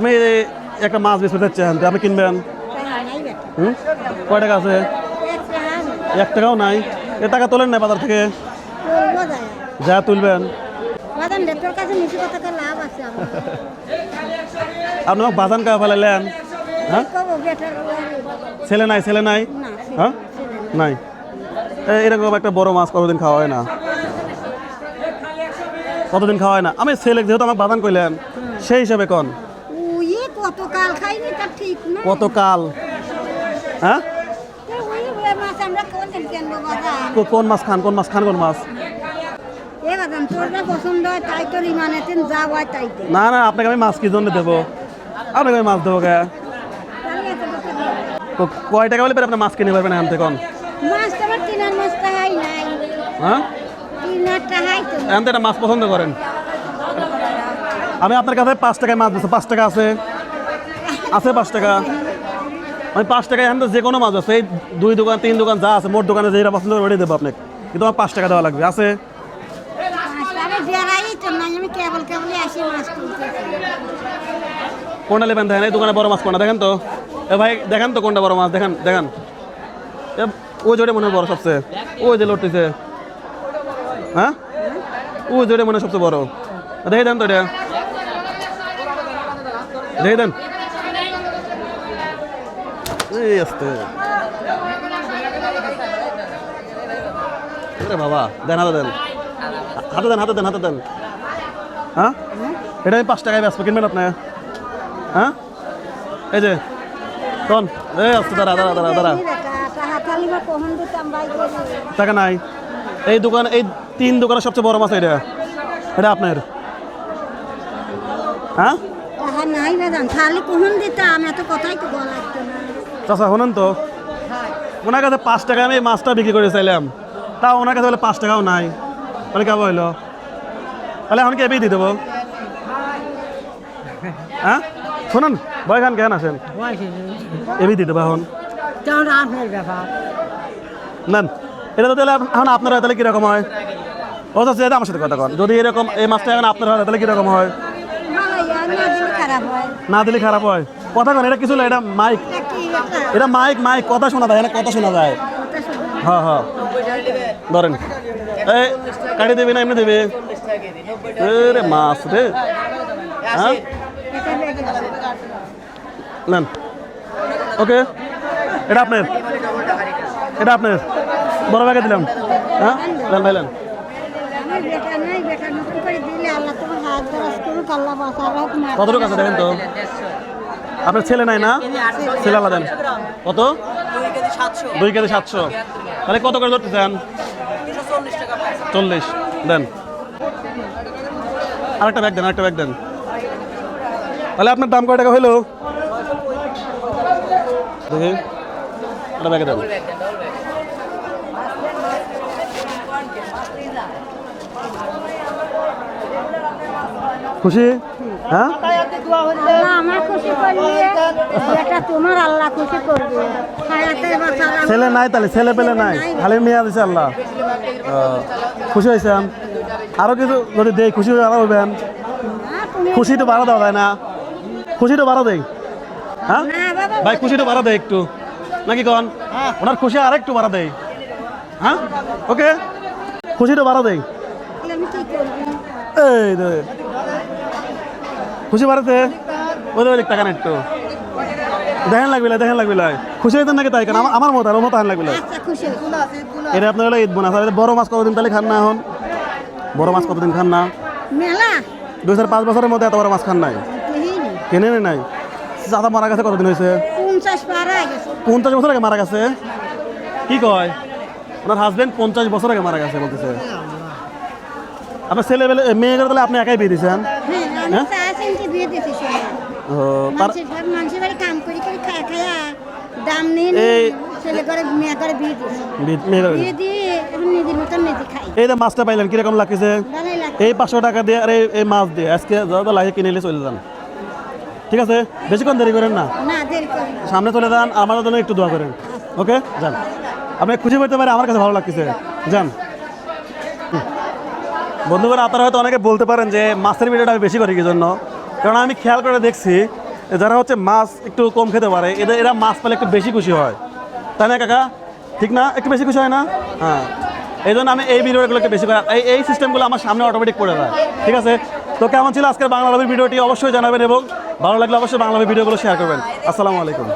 আমি একটা মাছ পেতে চান আপনি কিনবেন। হুম? কয় টাকা আছে? এক টাকাও নাই। এ টাকা তোলেন না বাজার থেকে? যা তুলবেন। আপনি বাজান কা ফেলালেন হ্যাঁ? ছেলে নাই ছেলে নাই? হ্যাঁ? নাই। এরকম একটা বড় মাছ কতদিন খাওয়া হয় না? কতদিন খাওয়া হয় না? আমি ছেলে যেহেতু আমাকে বাদান কইলেন, সেই হিসাবে কন। ওই কত কাল খাইনি তার ঠিক না। কত কাল হ্যাঁ? তো কোন মাছ খান কোন মাছ খান কোন মাছ? না না আপনাকে আমি মাছ কি জন্য দেবো? আপনাকে আমি মাছ দেবো কে? কয় টাকা বলে পরে আপনি মাছ কিনে পারবেন এখান থেকে তো হ্যাঁ এখান থেকে মাছ পছন্দ করেন। আমি আপনার কাছে পাঁচ টাকায় মাছ দিচ্ছি পাঁচ টাকা আছে। আছে পাঁচ টাকা। আমি পাঁচ টাকায় এখান থেকে যে কোনো মাছ আছে এই দুই দোকান তিন দোকান যা আছে মোট দোকানে যেটা পছন্দ করে ওটাই দেবো আপনাকে। কিন্তু আমার পাঁচ টাকা দেওয়া লাগবে আছে? তো তুলতে কোনটা নেবেন দেখেন এই দোকানে বড় মাছ কোনটা দেখেন তো? এ ভাই দেখেন তো কোনটা বড় মাছ দেখেন দেখেন। ওই জোরে মনে হয় বড় সবচেয়ে ওই যে লড়তেছে। হ্যাঁ? ওই জোরে মনে হয় সবচেয়ে বড়। দেখে দেন তো এটা দেখে দেন। এই আসতে বাবা দেন হাতে দেন হাতে দেন হাতে দেন হাতে দেন হ্যাঁ এটা আমি পাঁচ টাকায় বেসবো কিনবেন আপনি হ্যাঁ এই যে কোন এই আসতে দাঁড়া দাঁড়া দাঁড়া দাঁড়া টাকা নাই এই দোকান এই তিন দোকানের সবচেয়ে বড় মাছ এটা এটা আপনার হ্যাঁ নাই কখন দিতাম এত কথাই তো বলা না শোনেন তো। ওনার কাছে পাঁচ টাকা আমি মাছটা বিক্রি করে চাইলাম। তা ওনার কাছে বলে পাঁচ টাকাও নাই। তাহলে কেমন হইল? তাহলে এখন কি এবেই দিয়ে দেবো? হ্যাঁ? শোনেন ভয় খান কেন আসেন? এবেই দিয়ে দেবো এখন। নেন এটা তো তাহলে এখন আপনার হয় তাহলে কীরকম হয়? ও তো সেটা আমার সাথে কথা কন যদি এরকম এই মাছটা এখন আপনার হয় তাহলে কীরকম হয়? না দিলে খারাপ হয়। না দিলে খারাপ হয়। কথা কন এটা কিছু না এটা মাইক এটা মাইক মাইক কথা শোনা যায় কথা শোনা যায়। হ্যাঁ হ্যাঁ। ধরেন। এই কাটি দেবে না এমনি দেবে? রে মাছ রে। হ্যাঁ? নেন। ওকে। এটা আপনার। এটা আপনার। বড় ব্যাগে দিলাম। হ্যাঁ? নেন ভাই নেন। কতটুকু আছে দেখেন তো? আপনার ছেলে নাই না? ছেলে আলাদা কত? দুই কেজি সাতশো। তাহলে কত করে ধরতে চান? চল্লিশ। দেন। আরেকটা ব্যাগ দেন, আরেকটা ব্যাগ দেন। তাহলে আপনার দাম কয় টাকা হইল? দেখি। একটা ব্যাগে দেন। খুশি? হ্যাঁ? আল্লাহ আমার খুশি করলে। বেটা তোমার আল্লাহ খুশি করবে। হায়াতের বাঁচার ছেলে নাই তাহলে ছেলে পেলে নাই। খালি মেয়া দিছে আল্লাহ। খুশি হয়েছেন? আরও কিছু যদি দেই খুশি হয়ে আরও হইবেন। খুশি তো বাড়া দেওয়া যায় না? খুশি তো বাড়া দেই। হ্যাঁ? ভাই খুশি তো বাড়া দেয় একটু। নাকি কন? ওনার খুশি আর একটু বাড়া দেয় হ্যাঁ? ওকে? খুশি তো বাড়া দেয় এই খুশি বাড়াতে? ওই দেখ টাকা একটু দেখেন লাগবে দেখেন লাগবে খুশি হয়েছেন নাকি তাই? কেন আমার- মতো আর মতো আন লাগবে আচ্ছা এটা আপনার হলো ঈদ বোনাস। আর বড় মাছ কতদিন তাহলে খান না এখন? বড় মাছ কতদিন খান না? মেলা। দুই হাজার পাঁচ বছরের মধ্যে এত বড় মাছ খান নাই? কেনে নাই? দাদা মারা গেছে কতদিন হয়েছে? পঞ্চাশ বছর আগে মারা গেছে? কি কয়? ওনার হাজবেন্ড পঞ্চাশ বছর আগে মারা গেছে বলতেছে। আপনার ছেলে মেয়েদের তাহলে আপনি একাই বিয়ে দিয়েছেন? হ্যাঁ আমি? চা চিনতে বিয়ে দিয়েছি শোনা ও, তার মানুষের বাড়ি কাম করে করে খায় খায়া দাম নিয়ে এই- ছেলে করে মেয়ে করে বিয়ে দিয়েছি। বি- মেয়ে করে- বিয়ে দিয়ে এখন নিজের মতন নিজে খাই এই যে মাছটা পাইলেন কীরকম লাগতেছে ভালোই লাগে এই পাঁচশো টাকা দিয়ে আর এই- মাছ দিয়ে আজকে যত লাগে কিনে নিলে চলে যান। ঠিক আছে? বেশিক্ষণ দেরি করেন না। সামনে চলে যান আমার জন্য একটু দোয়া করেন। ওকে? যান। আপনি খুশি করতে পারে আমার কাছে ভালো লাগতেছে। যান। বন্ধুগণ আপনারা হয়তো অনেকে বলতে পারেন যে মাছের ভিডিওটা আমি বেশি করি কি জন্য কারণ আমি খেয়াল করে দেখছি, যারা হচ্ছে মাছ একটু কম খেতে পারে, এদের, এরা মাছ পেলে একটু বেশি খুশি হয়। তাই না, কাকা? ঠিক না? একটু বেশি খুশি হয় না? হ্যাঁ। এই জন্য আমি এই ভিডিওগুলো একটু বেশি করে, এই এই সিস্টেমগুলো আমার সামনে অটোমেটিক পড়ে যায়। ঠিক আছে? তো কেমন ছিল আজকের বাংলা ভিডিওটি অবশ্যই জানাবেন এবং ভালো লাগলে অবশ্যই বাংলা ভিডিওগুলো শেয়ার করবেন। আসসালামু আলাইকুম।